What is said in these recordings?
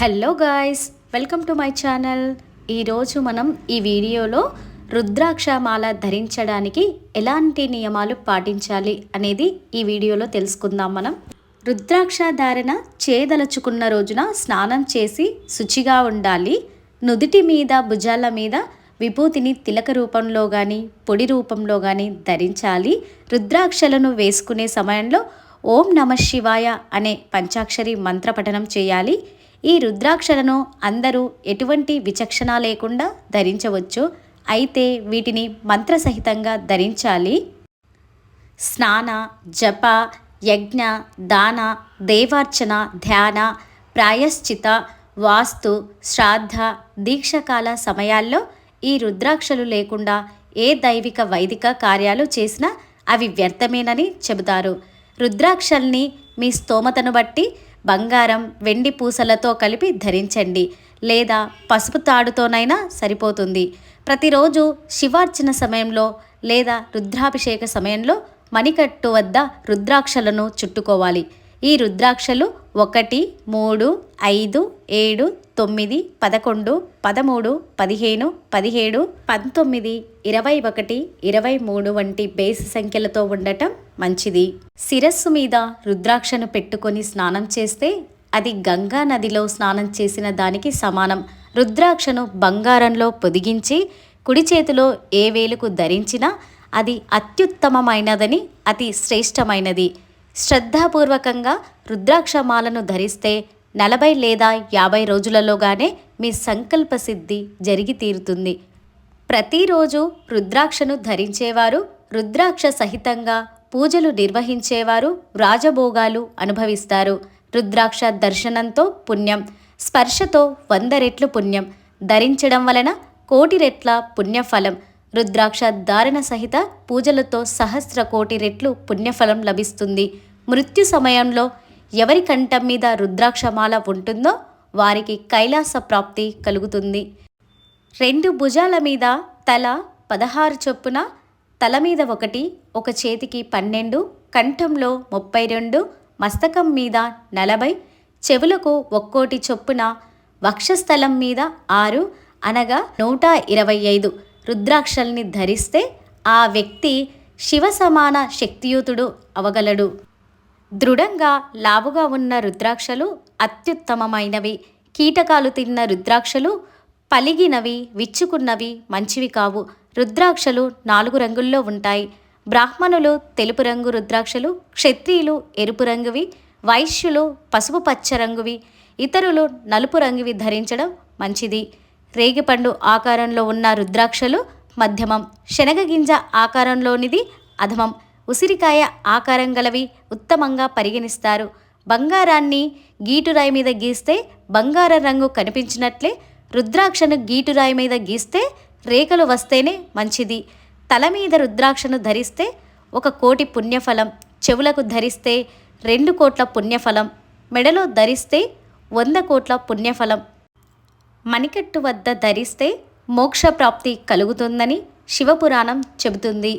Hello guys welcome to my channel. ఈరోజు మనం ఈ వీడియోలో రుద్రాక్ష మాల ధరించడానికి ఎలాంటి నియమాలు పాటించాలి అనేది ఈ వీడియోలో తెలుసుకుందాం మనం. రుద్రాక్ష ధారణ చేదలుచుకున్న రోజున స్నానం చేసి శుచిగా ఉండాలి. నుదుటి మీద భుజాల మీద విభూతిని తిలక రూపంలో కానీ పొడి రూపంలో కానీ ధరించాలి. రుద్రాక్షలను వేసుకునే సమయంలో ఓం నమ శివాయ అనే పంచాక్షరి మంత్రపఠనం చేయాలి. ఈ రుద్రాక్షలను అందరూ ఎటువంటి విచక్షణ లేకుండా ధరించవచ్చు. అయితే వీటిని మంత్రసహితంగా ధరించాలి. స్నాన జప యజ్ఞ దాన దేవార్చన ధ్యాన ప్రాయశ్చిత వాస్తు శ్రాద్ధ దీక్షకాల సమయాల్లో ఈ రుద్రాక్షలు లేకుండా ఏ దైవిక వైదిక కార్యాలు చేసినా అవి వ్యర్థమేనని చెబుతారు. రుద్రాక్షల్ని మీ స్తోమతను బట్టి బంగారం వెండి పూసలతో కలిపి ధరించండి. లేదా పసుపు తాడుతోనైనా సరిపోతుంది. ప్రతిరోజు శివార్చన సమయంలో లేదా రుద్రాభిషేక సమయంలో మణికట్టు వద్ద రుద్రాక్షలను చుట్టుకోవాలి. ఈ రుద్రాక్షలు ఒకటి మూడు ఐదు ఏడు తొమ్మిది పదకొండు పదమూడు పదిహేను పదిహేడు పంతొమ్మిది ఇరవై ఒకటి ఇరవై మూడు వంటి బేసి సంఖ్యలతో ఉండటం మంచిది. శిరస్సు మీద రుద్రాక్షను పెట్టుకొని స్నానం చేస్తే అది గంగా నదిలో స్నానం చేసిన దానికి సమానం. రుద్రాక్షను బంగారంలో పొదిగించి కుడి చేతిలో ఏ వేలుకు ధరించినా అది అత్యుత్తమమైనదని అతి శ్రేష్టమైనది. శ్రద్ధాపూర్వకంగా రుద్రాక్షమాలను ధరిస్తే నలభై లేదా యాభై రోజులలోగానే మీ సంకల్ప సిద్ధి జరిగి తీరుతుంది. ప్రతిరోజు రుద్రాక్షను ధరించేవారు రుద్రాక్ష సహితంగా పూజలు నిర్వహించేవారు రాజభోగాలు అనుభవిస్తారు. రుద్రాక్ష దర్శనంతో పుణ్యం స్పర్శతో వంద రెట్లు పుణ్యం ధరించడం వలన కోటి రెట్ల పుణ్యఫలం. రుద్రాక్ష ధారణ సహిత పూజలతో సహస్ర కోటి రెట్లు పుణ్యఫలం లభిస్తుంది. మృత్యు సమయంలో ఎవరి కంఠం మీద రుద్రాక్షమాల ఉంటుందో వారికి కైలాస ప్రాప్తి కలుగుతుంది. రెండు భుజాల మీద తల పదహారు చొప్పున తల మీద ఒకటి ఒక చేతికి పన్నెండు కంఠంలో ముప్పై రెండు మస్తకం మీద నలభై చెవులకు ఒక్కోటి చొప్పున వక్షస్థలం మీద ఆరు అనగా నూట ఇరవై ఐదు రుద్రాక్షల్ని ధరిస్తే ఆ వ్యక్తి శివ సమాన శక్తియుతుడు అవగలడు. దృఢంగా లావుగా ఉన్న రుద్రాక్షలు అత్యుత్తమమైనవి. కీటకాలు తిన్న రుద్రాక్షలు పలిగినవి విచ్చుకున్నవి మంచివి కావు. రుద్రాక్షలు నాలుగు రంగుల్లో ఉంటాయి. బ్రాహ్మణులు తెలుపు రంగు రుద్రాక్షలు క్షత్రియులు ఎరుపు రంగువి వైశ్యులు పసుపు పచ్చ రంగువి ఇతరులు నలుపు రంగువి ధరించడం మంచిది. రేగిపండు ఆకారంలో ఉన్న రుద్రాక్షలు మధ్యమం. శనగగింజ ఆకారంలోనిది అధమం. ఉసిరికాయ ఆకారం గలవి ఉత్తమంగా పరిగణిస్తారు. బంగారాన్ని గీటురాయి మీద గీస్తే బంగారం రంగు కనిపించినట్లే రుద్రాక్షను గీటురాయి మీద గీస్తే రేఖలు వస్తేనే మంచిది. తల మీద రుద్రాక్షను ధరిస్తే ఒక కోటి పుణ్యఫలం చెవులకు ధరిస్తే రెండు కోట్ల పుణ్యఫలం మెడలో ధరిస్తే వంద కోట్ల పుణ్యఫలం. మణికట్టు వద్ద ధరిస్తే మోక్షప్రాప్తి కలుగుతుందని శివపురాణం చెబుతుంది.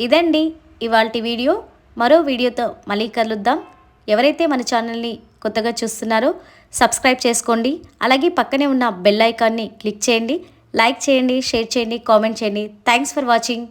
ఇదండి ఇవాల్టి వీడియో. మరో వీడియోతో మళ్ళీ కలుద్దాం. ఎవరైతే మన ఛానల్ని కొత్తగా చూస్తున్నారో సబ్స్క్రైబ్ చేసుకోండి. అలాగే పక్కనే ఉన్న బెల్ ఐకాన్ని క్లిక్ చేయండి. లైక్ చేయండి షేర్ చేయండి కామెంట్ చేయండి. Thanks for watching